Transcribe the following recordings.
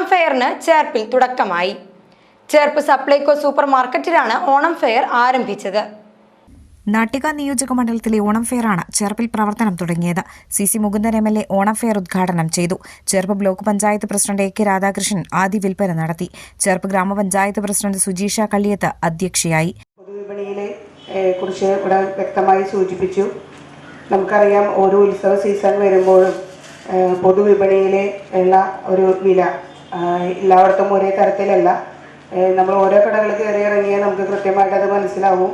ഓണം ഫെയറിന് ചേർപ്പിൽ തുടക്കമായി. ചേർപ്പ് സപ്ലൈകോ സൂപ്പർ മാർക്കറ്റിലാണ് ഓണം ഫെയർ ആരംഭിച്ചത്. നാട്ടിക നിയോജക മണ്ഡലത്തിലെ ഓണം ഫെയറാണ് ചേർപ്പിൽ പ്രവർത്തനം തുടങ്ങിയത്. C C Mukundan M L A Onam fair ഉദ്ഘാടനം ചെയ്തു. Cherpu block panchayat president A K Radhakrishnan ആദ്യ വിൽപ്പന നടത്തി. ചേർപ്പ് ഗ്രാമപഞ്ചായത്ത് പ്രസിഡന്റ് സുജീഷ കള്ളിയത്ത് അധ്യക്ഷയായി. പൊതുവിപണിയിലെ കുറിച്ച് ഇവിടെ വ്യക്തമായി സൂചിപ്പിച്ചു. നമുക്കറിയാം ഓരോ ഉത്സവ സീസൺ വരുമ്പോഴും പൊതുവിപണിയിലെ ഉള്ള ഒരു വില. എല്ലായിടത്തും ഒരേ തരത്തിലല്ല. നമ്മൾ ഓരോ കടകൾ കയറി ഇറങ്ങിയാൽ നമുക്ക് കൃത്യമായിട്ട് അത് മനസ്സിലാവും.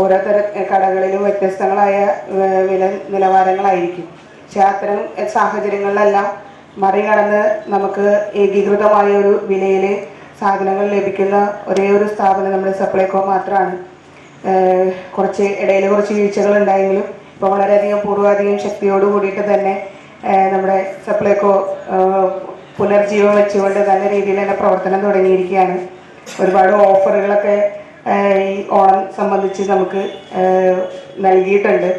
ഓരോ തര കടകളിലും വ്യത്യസ്തങ്ങളായ വില നിലവാരങ്ങളായിരിക്കും. പക്ഷെ അത്തരം സാഹചര്യങ്ങളിലെല്ലാം മറികടന്ന് നമുക്ക് ഏകീകൃതമായ ഒരു വിലയിൽ സാധനങ്ങൾ ലഭിക്കുന്ന ഒരേ ഒരു സ്ഥാപനം നമ്മുടെ സപ്ലൈകോ മാത്രമാണ് കുറച്ച് ഇടയിൽ കുറച്ച് വീഴ്ചകൾ ഉണ്ടായെങ്കിലും ഇപ്പോൾ വളരെയധികം പൂർവാധികം ശക്തിയോട് കൂടിയിട്ട് തന്നെ നമ്മുടെ സപ്ലൈകോ ഏഹ് പുനർജീവൻ വെച്ചുകൊണ്ട് നല്ല രീതിയിൽ തന്നെ പ്രവർത്തനം തുടങ്ങിയിരിക്കുകയാണ്. ഒരുപാട് ഓഫറുകളൊക്കെ ഈ ഓണം സംബന്ധിച്ച് നമുക്ക് നൽകിയിട്ടുണ്ട്.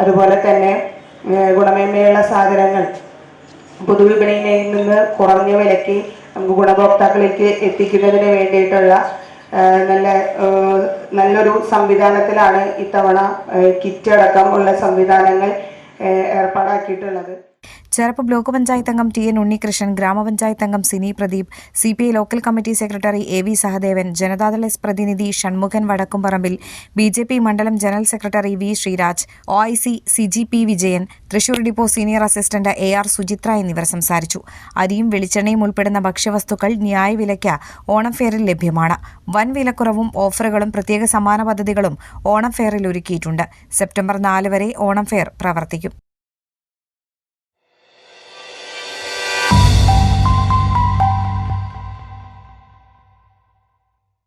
അതുപോലെ തന്നെ ഗുണമേന്മയുള്ള സാധനങ്ങൾ. പൊതുവിപണിയിൽ നിന്ന് കുറഞ്ഞ വിലയ്ക്ക് നമുക്ക് ഗുണഭോക്താക്കളിലേക്ക് എത്തിക്കുന്നതിന് വേണ്ടിയിട്ടുള്ള നല്ല നല്ലൊരു സംവിധാനത്തിലാണ് ഇത്തവണ കിറ്റ് അടക്കം ഉള്ള സംവിധാനങ്ങൾ ഏർപ്പാടാക്കിയിട്ടുള്ളത്. ചേർപ്പ് ബ്ലോക്ക് പഞ്ചായത്ത് അംഗം ടി എൻ ഉണ്ണികൃഷ്ണൻ ഗ്രാമപഞ്ചായത്ത് അംഗം Sini Pradeep C P I local committee secretary A V Sahadevan Janata Dal S പ്രതിനിധി Shanmukhan Vadakkumparambil B J P മണ്ഡലം general secretary V Sreeraj O I C C G P Vijayan Thrissur depot senior assistant A R Suchitra എന്നിവർ സംസാരിച്ചു. അരിയും വെളിച്ചെണ്ണയും ഉൾപ്പെടുന്ന ഭക്ഷ്യവസ്തുക്കൾ ന്യായവിലയ്ക്ക് ഓണം ഫെയറിൽ ലഭ്യമാണ്. വൻ വിലക്കുറവും ഓഫറുകളും പ്രത്യേക സമ്മാന പദ്ധതികളും ഓണം ഫെയറിൽ ഒരുക്കിയിട്ടുണ്ട്. സെപ്റ്റംബർ നാല് വരെ ഓണം ഫെയർ പ്രവർത്തിക്കും.